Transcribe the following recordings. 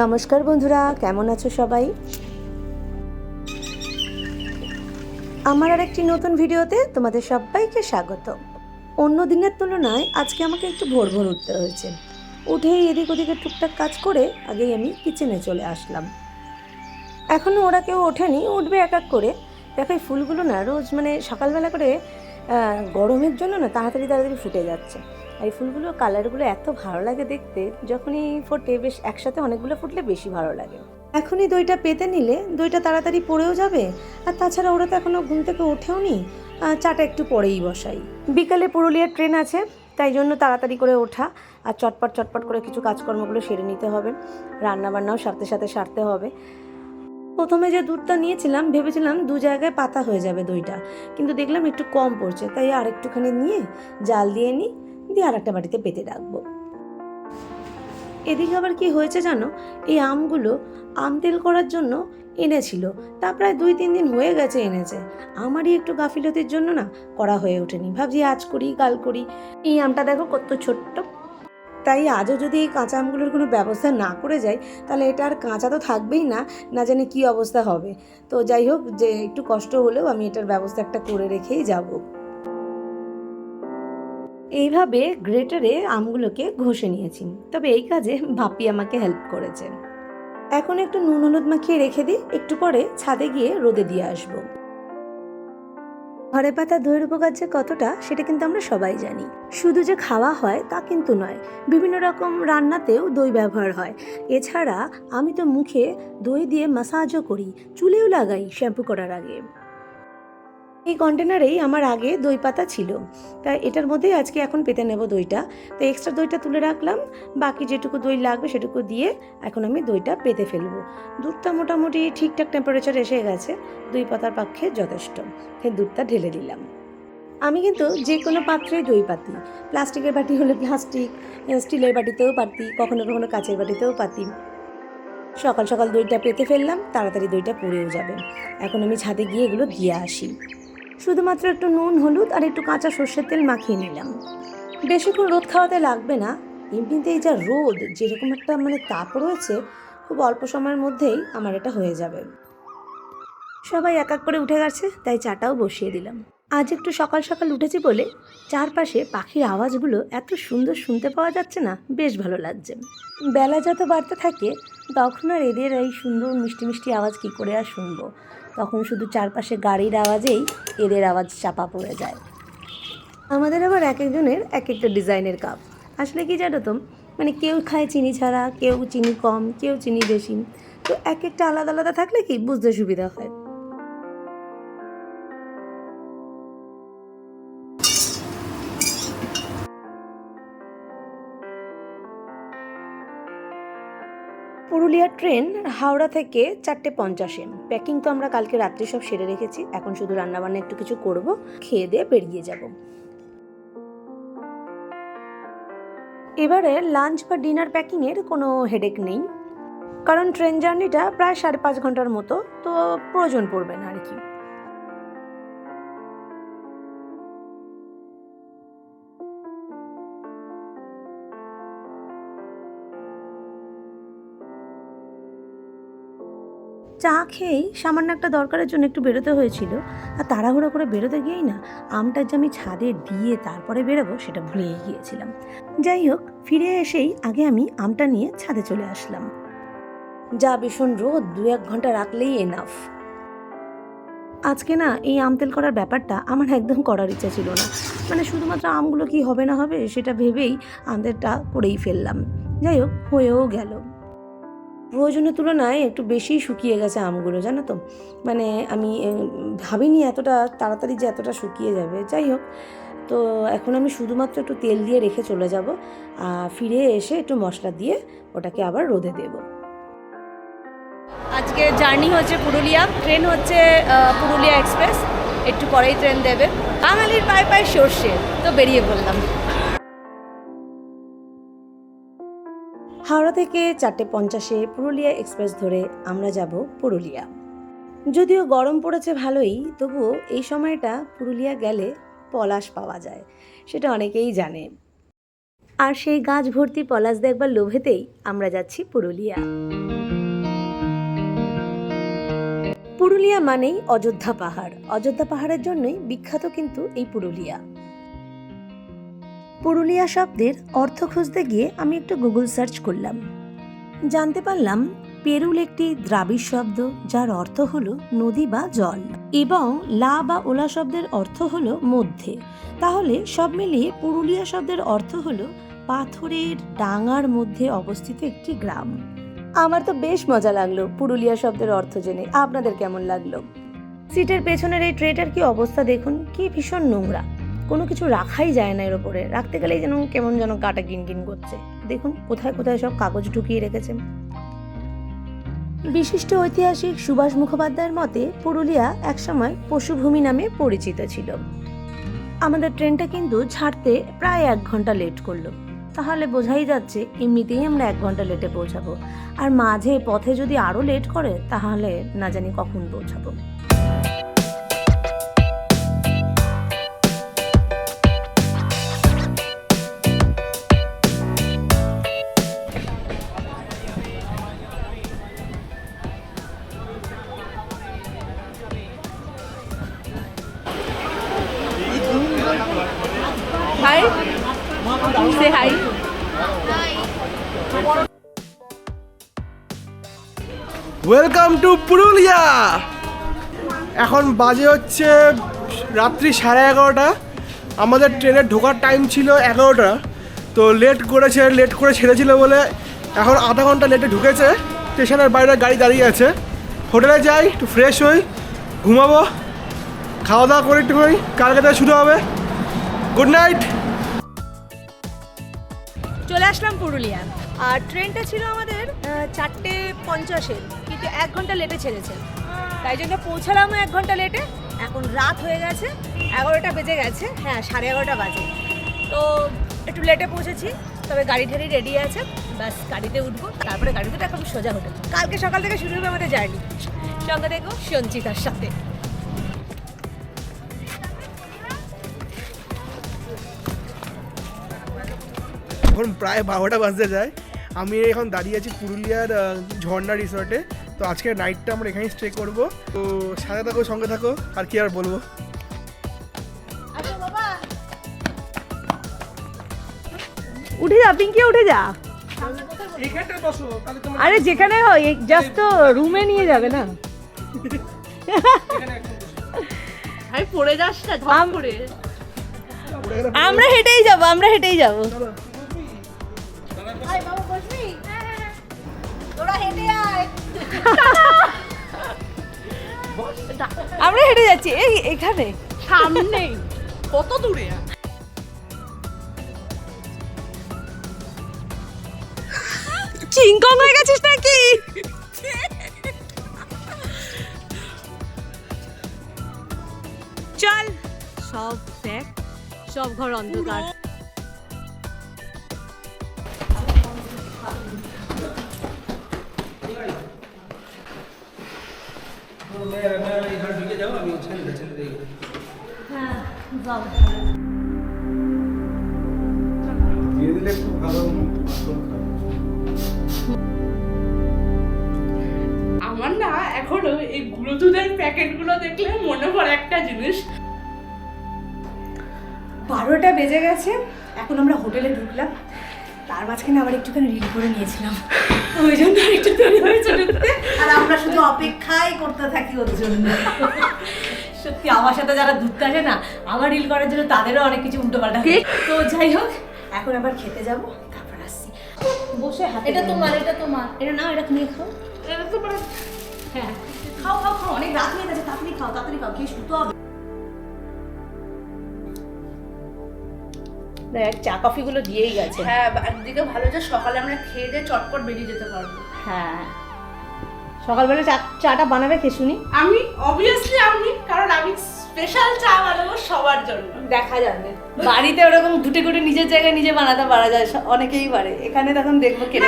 নমস্কার বন্ধুরা, কেমন আছো সবাই? আমার আর একটি নতুন ভিডিওতে তোমাদের সবাইকে স্বাগত। অন্য দিনের তুলনায় আজকে আমাকে একটু ভোর ভোর উঠতে হয়েছে। উঠেই এদিক ওদিকে টুকটাক কাজ করে আগেই আমি কিচেনে চলে আসলাম। এখনও ওরা কেউ ওঠেনি, উঠবে এক এক করে। দেখো ফুলগুলো না রোজ মানে সকালবেলা করে গরমের জন্য না তাড়াতাড়ি তাড়াতাড়ি ফুটে যাচ্ছে। এই ফুলগুলো কালারগুলো এত ভালো লাগে দেখতে যখনই ফোটে বেশ একসাথে অনেকগুলো ফুটলে বেশি ভালো লাগে। এখনই দইটা পেতে নিলে দইটা তাড়াতাড়ি পড়েও যাবে আর তাছাড়া ওরা তো এখনও ঘুম থেকে ওঠেও নি চাটা একটু পরেই বসাই। বিকালে পুরুলিয়ার ট্রেন আছে তাই জন্য তাড়াতাড়ি করে ওঠা আর চটপট চটপট করে কিছু কাজকর্মগুলো সেরে নিতে হবে। রান্নাবান্নাও সাথে সাথে সারতে হবে। প্রথমে যে দুধটা নিয়েছিলাম ভেবেছিলাম দু জায়গায় পাতা হয়ে যাবে দইটা কিন্তু দেখলাম একটু কম পড়ছে তাই আর একটুখানি নিয়ে জাল দিয়ে নিই দিয়ে আর একটা বাটিতে পেতে রাখব। এদিকে আবার কি হয়েছে জানো? এই আমগুলো আম তেল করার জন্য এনেছিল। তা প্রায় দুই, তিন দিন হয়ে গেছে এনেছে। আমারই একটু গাফিলতির জন্য না করা হয়ে ওঠেনি। ভাবছি আজ করি, কাল করি। এই আমটা দেখো কত ছোট্ট। তাই আজও যদি এই কাঁচা আমগুলোর কোনো ব্যবস্থা না করে যাই, তাহলে এটা আর কাঁচা তো থাকবেই না না জানি কী অবস্থা হবে। তো যাই হোক, যে একটু কষ্ট হলেও আমি এটার ব্যবস্থা একটা করে রেখেই যাব। এইভাবে গ্রেটারে আমগুলোকে ঘষে নিয়েছি। তবে এই কাজে ভাপি আমাকে হেল্প করেছে। এখন একটু নুন হলুদ মাখিয়ে রেখে দিই, একটু পরে ছাদে গিয়ে রোদে দিয়ে আসব। ঘরে পাতা দইয়ের উপকার যে কতটা, সেটা কিন্তু আমরা সবাই জানি। শুধু যে খাওয়া হয় তা কিন্তু নয়, বিভিন্ন রকম রান্নাতেও দই ব্যবহার হয়। এছাড়া আমি তো মুখে দই দিয়ে মাসাজও করি, চুলেও লাগাই শ্যাম্পু করার আগে। এই কন্টেনারেই আমার আগে দই পাতা ছিল। তাই এটার মধ্যেই আজকে এখন পেতে নেব দইটা। তো এক্সট্রা দইটা তুলে রাখলাম। বাকি যেটুকু দই লাগবে সেটুকু দিয়ে এখন আমি দইটা পেতে ফেলব। দুধটা মোটামুটি ঠিকঠাক টেম্পারেচার এসে গেছে। দই পাতার পক্ষে যথেষ্ট। সেই দুধটা ঢেলে দিলাম। আমি কিন্তু যে কোনো পাত্রেই দই পাতি। প্লাস্টিকের বাটি হলে প্লাস্টিক স্টিলের বাটিতেও পাতি, কখনো কখনো কাঁচের বাটিতেও পাতি। সকাল সকাল দইটা পেতে ফেললাম। তাড়াতাড়ি দইটা পড়েও যাবে। এখন আমি ছাদে গিয়ে এগুলো দিয়ে আসি। শুধুমাত্র একটু নুন, হলুদ আর একটু কাঁচা সর্ষের তেল মাখিয়ে নিলাম। বেশিক্ষণ রোদ খাওয়াতে লাগবে না। এমনিতেই যা রোদ, যেরকম একটা মানে তাপ রয়েছে, খুব অল্প সময়ের মধ্যেই আমার এটা হয়ে যাবে। সবাই এক এক করে উঠে গেছে, তাই চাটাও বসিয়ে দিলাম। আজ একটু সকাল সকাল উঠেছি বলে চারপাশে পাখির আওয়াজগুলো এত সুন্দর শুনতে পাওয়া যাচ্ছে না, বেশ ভালো লাগছে। বেলা যত বাড়তে থাকে, তখন আর এদের এই সুন্দর মিষ্টি মিষ্টি আওয়াজ কী করে আর শুনব? তখন শুধু চারপাশে গাড়ির আওয়াজেই এদের আওয়াজ চাপা পড়ে যায়। আমাদের আবার এক একজনের এক একটা ডিজাইনের কাপ। আসলে কি জানো তো? মানে কেউ খায় চিনি ছাড়া, কেউ চিনি কম, কেউ চিনি বেশি। তো এক একটা আলাদা আলাদা থাকলে কি বুঝতে সুবিধা হয়? পুরুলিয়ার ট্রেন হাওড়া থেকে চারটে পঞ্চাশে প্যাকিং তো আমরা কালকে রাত্রে সব সেরে রেখেছি। এখন শুধু রান্নাবান্না একটু কিছু করব, খেয়ে দিয়ে বেরিয়ে যাব। এবারে লাঞ্চ বা ডিনার প্যাকিংয়ের কোনো হেডেক নেই। কারণ ট্রেন জার্নিটা প্রায় সাড়ে পাঁচ ঘণ্টার মতো, তো প্রয়োজন পড়বে না আর কি। চা খেয়েই সামান্য একটা দরকারের জন্য একটু বেরোতে হয়েছিল। আর তাড়াহুড়ো করে বেরোতে গিয়েই না, আমটা যে আমি ছাদে দিয়ে তারপরে বেরোবো সেটা ভুলেই গিয়েছিলাম। যাই হোক, ফিরে এসেই আগে আমি আমটা নিয়ে ছাদে চলে আসলাম। যা ভীষণ রোদ, দু এক ঘণ্টা রাখলেই এনাফ আজকে না এই আম তেল করার ব্যাপারটা আমার একদম করার ইচ্ছা ছিল না। মানে শুধুমাত্র আমগুলো কি হবে না হবে সেটা ভেবেই আমদেরটা করেই ফেললাম। যাই হোক, হয়েও গেল। প্রয়োজনের তুলনায় একটু বেশিই শুকিয়ে গেছে আমগুলো, জানো তো? মানে আমি ভাবিনি এতটা তাড়াতাড়ি যে এতটা শুকিয়ে যাবে। যাই হোক, তো এখন আমি শুধুমাত্র একটু তেল দিয়ে রেখে চলে যাব, আর ফিরে এসে একটু মশলা দিয়ে ওটাকে আবার রোদে দেবো। আজকে জার্নি হচ্ছে পুরুলিয়া, ট্রেন হচ্ছে পুরুলিয়া এক্সপ্রেস। একটু পরেই ট্রেন দেবে। বাঙালির পায়ে পায়ে সর্ষে, তো বেরিয়ে পড়লাম। হাওড়া থেকে চারটে পঞ্চাশে পুরুলিয়া এক্সপ্রেস ধরে আমরা যাব পুরুলিয়া। যদিও গরম পড়েছে ভালোই, তবুও এই সময়টা পুরুলিয়া গেলে পলাশ পাওয়া যায়, সেটা অনেকেই জানে। আর সেই গাছ ভর্তি পলাশ দেখবার লোভেতেই আমরা যাচ্ছি পুরুলিয়া। পুরুলিয়া মানেই অযোধ্যা পাহাড়। অযোধ্যা পাহাড়ের জন্যই বিখ্যাত কিন্তু এই পুরুলিয়া। পুরুলিয়া শব্দের অর্থ খুঁজতে গিয়ে আমি একটু গুগল সার্চ করলাম। জানতে পারলাম পেরুল একটি দ্রাবিড় শব্দ যার অর্থ হল নদী বা জল এবং লা বা ওলা শব্দের অর্থ হল মধ্যে। তাহলে সব মিলিয়ে পুরুলিয়া শব্দের অর্থ হলো পাথরের ডাঙার মধ্যে অবস্থিত একটি গ্রাম। আমার তো বেশ মজা লাগল পুরুলিয়া শব্দের অর্থ জেনে। আপনাদের কেমন লাগল? সিটের পেছনের এই ট্রেটার কি অবস্থা দেখুন? কি ভীষণ নোংরা। কোনো কিছু রাখাই যায় না এর ওপরে রাখতে গেলেই যেন কেমন যেন গাটা কিন কিন করছে। দেখুন, কোথায় কোথায় সব কাগজ ঢুকিয়ে রেখেছে। বিশিষ্ট ঐতিহাসিক সুভাষ মুখোপাধ্যায়ের মতে, পুরুলিয়া একসময় পশুভূমি নামে পরিচিত ছিল। আমাদের ট্রেনটা কিন্তু ছাড়তে প্রায় এক ঘণ্টা লেট করল। তাহলে বোঝাই যাচ্ছে, এমনিতেই আমরা এক ঘণ্টা লেটে পৌঁছাবো। আর মাঝে পথে যদি আরও লেট করে, তাহলে না জানি কখন পৌঁছাবো। ওয়েলকাম টু পুরুলিয়া এখন বাজে হচ্ছে রাত্রি সাড়ে এগারোটা। আমাদের ট্রেনের ঢোকার টাইম ছিল এগারোটা। তো লেট করেছে লেট করে ছেড়েছিল বলে এখন আধা ঘণ্টা লেটে ঢুকেছে। স্টেশনের বাইরে গাড়ি দাঁড়িয়ে আছে। হোটেলে যাই, একটু ফ্রেশ হই, ঘুমাবো। খাওয়া দাওয়া করে একটুখানি, কালকে থেকে শুরু হবে। গুড নাইট চলে আসলাম পুরুলিয়া। আর ট্রেনটা ছিল আমাদের চারটে পঞ্চাশের। কিন্তু এক ঘণ্টা লেটে ছেড়েছে। তাই জন্য পৌঁছালামও এক ঘণ্টা লেটে এখন রাত হয়ে গেছে, এগারোটা বেজে গেছে হ্যাঁ সাড়ে এগারোটা বাজে। তো একটু লেটে পৌঁছেছি, তবে গাড়ি ঠাড়ি রেডি আছে, ব্যাস গাড়িতে উঠবো, তারপরে গাড়িতে এখন সোজা হোটেল কালকে সকাল থেকে শুরু হবে আমাদের জার্নি সঙ্গে দেখো সঞ্চিতার সাথে। এখন প্রায় বারোটা বাজতে যায়। আমি এখন দাঁড়িয়ে আছি পুরুলিয়ার ঝর্ণা রিসর্টে তো আজকে নাইটটা আমরা এখানেই স্টে করব। তো সাথে থাকো সঙ্গে থাকো আর কি আর বলব? উঠে যা পিঙ্কি উঠে যা। আরে যেখানে হয় জাস্ট তো রুমে নিয়ে যাবে না। আমি পড়ে যাস না আমরা হেঁটেই যাব আমরা হেঁটেই যাব। আমরা হেঁটে যাচ্ছি। এই এখানে। সামনে। কত দূরে? চিংকং হয়ে গেছিস নাকি? চল। সব দেখ সব ঘর অন্ধকার। আমার না এখনও এই গুঁড়ো দুধের প্যাকেটগুলো দেখলে মনে পড়ে একটা জিনিস। বারোটা বেজে গেছে এখন আমরা হোটেলে ঢুকলাম। তার মাঝখানে আবার একটুখানি রিল করে নিয়েছিলাম। ওই জন্য একটু দেরি হয়েছে ঢুকতে আর আমরা শুধু অপেক্ষাই করতে থাকি ওর জন্য। সত্যি আমার সাথে যারা ঘুরতে আসে না আমার রিল করার জন্য তাদেরও অনেক কিছু উল্টো পাল্টা তো যাই হোক এখন আবার খেতে যাব তারপর আসছি। বসে হাতে এটা তোমার এটা তোমার। এটা না এটা নিয়ে খাও। এটা তোমার। হ্যাঁ। খাও খাও খাও অনেক রাত হয়ে গেছে তাড়াতাড়ি খাও তাড়াতাড়ি খাও খেয়ে শুতে হবে। চা কফিগুলো দিয়েই গেছে। হ্যাঁ একদিকে ভালো যে সকালে আমরা খেয়ে দিয়ে চটপট বেরিয়ে যেতে পারব। হ্যাঁ। সকালবেলা চা চাটা বানাবে কে শুনি? আমি অবভিয়াসলি আমি কারণ আমি স্পেশাল চা বানাবো সবার জন্য। দেখা যাবে। বাড়িতে ওরকম দুটে করে নিজের জায়গায় নিজে বানাতে পারা যায় অনেকেই পারে। এখানে তখন দেখব কে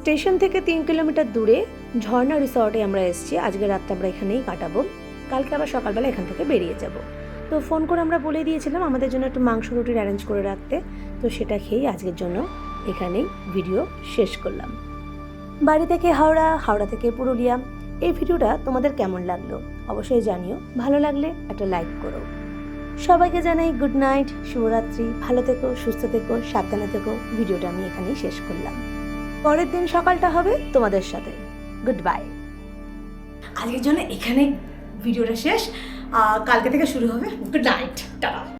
স্টেশন থেকে তিন কিলোমিটার দূরে ঝর্ণা রিসর্টে আমরা এসেছি। আজকে রাতটা আমরা এখানেই কাটাবো। কালকে আবার সকালবেলা এখান থেকে বেরিয়ে যাব। তো ফোন করে আমরা বলে দিয়েছিলাম আমাদের জন্য একটু মাংস রুটির অ্যারেঞ্জ করে রাখতে। তো সেটা খেয়েই আজকের জন্য এখানেই ভিডিও শেষ করলাম। বাড়ি থেকে হাওড়া হাওড়া থেকে পুরুলিয়া, এই ভিডিওটা তোমাদের কেমন লাগল অবশ্যই জানিও। ভালো লাগলে একটা লাইক করো। সবাইকে জানাই গুড নাইট শুভরাত্রি, ভালো থেকো, সুস্থ থেকো, সাবধানে থেকো। ভিডিওটা আমি এখানেই শেষ করলাম। পরের দিন সকালটা হবে তোমাদের সাথে। গুড বাই আজকের জন্য এখানে ভিডিওটা শেষ কালকে থেকে শুরু হবে। Good night tata